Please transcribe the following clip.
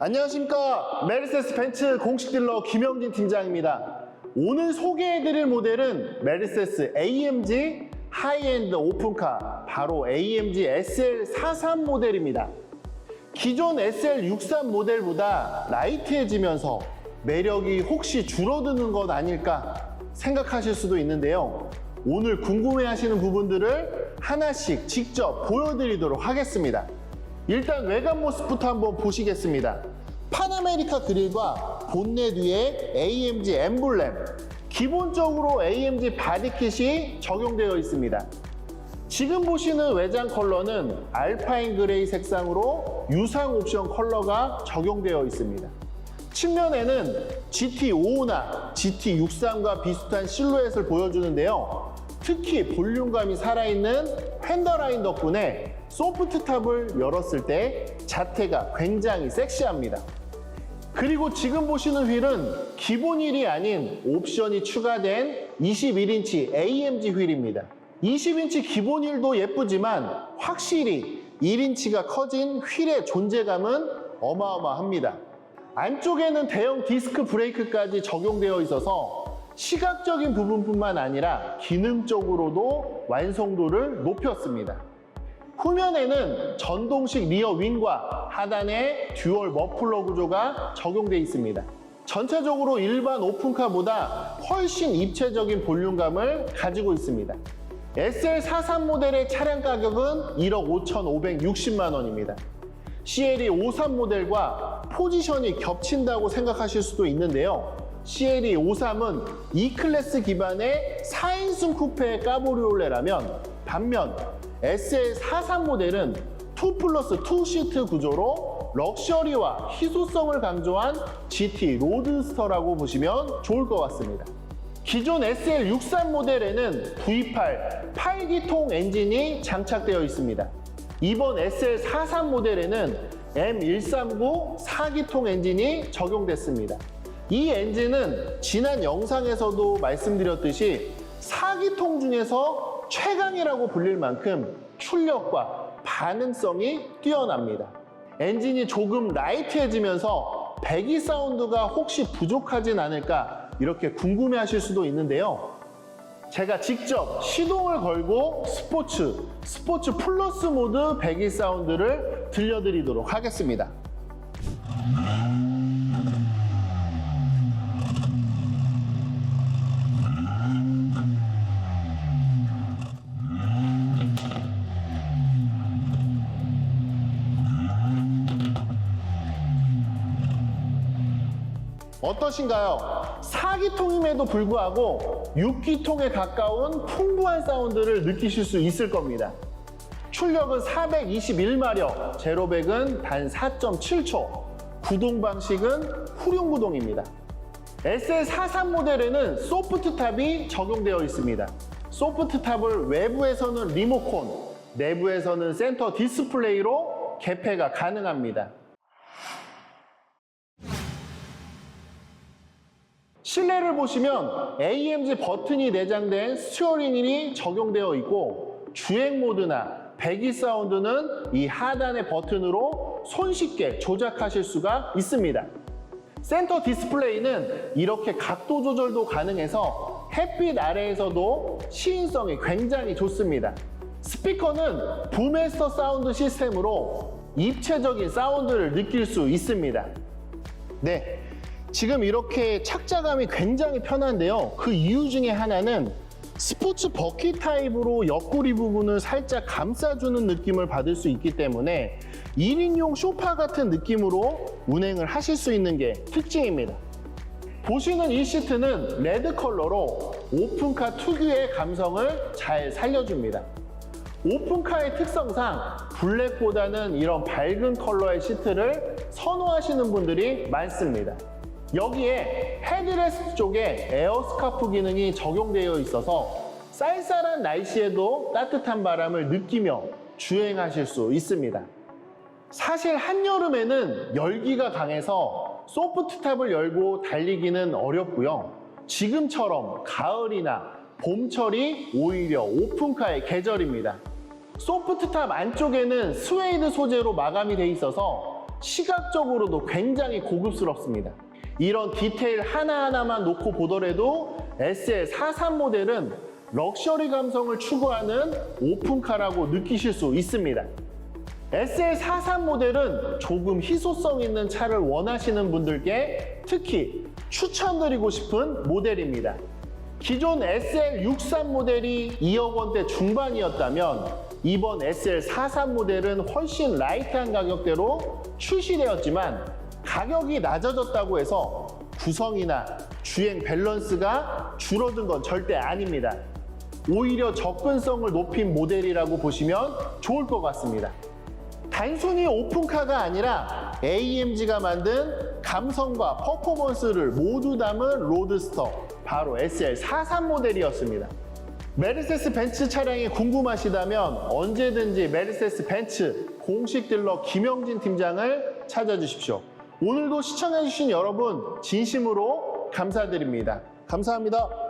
안녕하십니까. 메르세스 벤츠 공식 딜러 김영진 팀장입니다. 오늘 소개해드릴 모델은 메르세스 AMG 하이엔드 오픈카 바로 AMG SL43 모델입니다. 기존 SL63 모델보다 라이트해지면서 매력이 혹시 줄어드는 것 아닐까 생각하실 수도 있는데요. 오늘 궁금해하시는 부분들을 하나씩 직접 보여드리도록 하겠습니다 일단 외관 모습부터 한번 보시겠습니다. 파나메리카 그릴과 본넷 위에 AMG 엠블렘. 기본적으로 AMG 바디킷이 적용되어 있습니다. 지금 보시는 외장 컬러는 알파인 그레이 색상으로 유상 옵션 컬러가 적용되어 있습니다. 측면에는 GT55나 GT63과 비슷한 실루엣을 보여주는데요. 특히 볼륨감이 살아있는 핸더라인 덕분에 소프트탑을 열었을 때 자태가 굉장히 섹시합니다. 그리고 지금 보시는 휠은 기본 휠이 아닌 옵션이 추가된 21인치 AMG 휠입니다. 20인치 기본 휠도 예쁘지만 확실히 1인치가 커진 휠의 존재감은 어마어마합니다. 안쪽에는 대형 디스크 브레이크까지 적용되어 있어서 시각적인 부분뿐만 아니라 기능적으로도 완성도를 높였습니다. 후면에는 전동식 리어 윙과 하단에 듀얼 머플러 구조가 적용되어 있습니다. 전체적으로 일반 오픈카보다 훨씬 입체적인 볼륨감을 가지고 있습니다. SL43 모델의 차량 가격은 1억 5,560만 원입니다. CLE 53 모델과 포지션이 겹친다고 생각하실 수도 있는데요. CLE 53은 E클래스 기반의 4인승 쿠페 까보리올레라면 반면 SL43 모델은 2 플러스 2 시트 구조로 럭셔리와 희소성을 강조한 GT 로드스터라고 보시면 좋을 것 같습니다. 기존 SL63 모델에는 V8 8기통 엔진이 장착되어 있습니다. 이번 SL43 모델에는 M139 4기통 엔진이 적용됐습니다. 이 엔진은 지난 영상에서도 말씀드렸듯이 4기통 중에서 최강이라고 불릴 만큼 출력과 반응성이 뛰어납니다. 엔진이 조금 라이트해지면서 배기 사운드가 혹시 부족하진 않을까 이렇게 궁금해 하실 수도 있는데요. 제가 직접 시동을 걸고 스포츠, 스포츠 플러스 모드 배기 사운드를 들려드리도록 하겠습니다. 어떠신가요? 4기통임에도 불구하고 6기통에 가까운 풍부한 사운드를 느끼실 수 있을 겁니다. 출력은 421마력, 제로백은 단 4.7초, 구동 방식은 후륜 구동입니다. SL43 모델에는 소프트탑이 적용되어 있습니다. 소프트탑을 외부에서는 리모콘, 내부에서는 센터 디스플레이로 개폐가 가능합니다. 실내를 보시면 AMG 버튼이 내장된 스티어링 휠이 적용되어 있고 주행 모드나 배기 사운드는 이 하단의 버튼으로 손쉽게 조작하실 수가 있습니다. 센터 디스플레이는 이렇게 각도 조절도 가능해서 햇빛 아래에서도 시인성이 굉장히 좋습니다. 스피커는 부메스터 사운드 시스템으로 입체적인 사운드를 느낄 수 있습니다. 네. 지금 이렇게 착자감이 굉장히 편한데요. 그 이유 중에 하나는 스포츠 버킷 타입으로 옆구리 부분을 살짝 감싸주는 느낌을 받을 수 있기 때문에 1인용 쇼파 같은 느낌으로 운행을 하실 수 있는 게 특징입니다. 보시는 이 시트는 레드 컬러로 오픈카 특유의 감성을 잘 살려줍니다. 오픈카의 특성상 블랙보다는 이런 밝은 컬러의 시트를 선호하시는 분들이 많습니다. 여기에 헤드레스트 쪽에 에어스카프 기능이 적용되어 있어서 쌀쌀한 날씨에도 따뜻한 바람을 느끼며 주행하실 수 있습니다. 사실 한여름에는 열기가 강해서 소프트탑을 열고 달리기는 어렵고요. 지금처럼 가을이나 봄철이 오히려 오픈카의 계절입니다. 소프트탑 안쪽에는 스웨이드 소재로 마감이 돼 있어서 시각적으로도 굉장히 고급스럽습니다. 이런 디테일 하나하나만 놓고 보더라도 SL43 모델은 럭셔리 감성을 추구하는 오픈카라고 느끼실 수 있습니다. SL43 모델은 조금 희소성 있는 차를 원하시는 분들께 특히 추천드리고 싶은 모델입니다. 기존 SL63 모델이 2억 원대 중반이었다면 이번 SL43 모델은 훨씬 라이트한 가격대로 출시되었지만 가격이 낮아졌다고 해서 구성이나 주행 밸런스가 줄어든 건 절대 아닙니다. 오히려 접근성을 높인 모델이라고 보시면 좋을 것 같습니다. 단순히 오픈카가 아니라 AMG가 만든 감성과 퍼포먼스를 모두 담은 로드스터 바로 SL43 모델이었습니다. 메르세스 벤츠 차량이 궁금하시다면 언제든지 메르세스 벤츠 공식 딜러 김영진 팀장을 찾아주십시오. 오늘도 시청해주신 여러분 진심으로 감사드립니다. 감사합니다.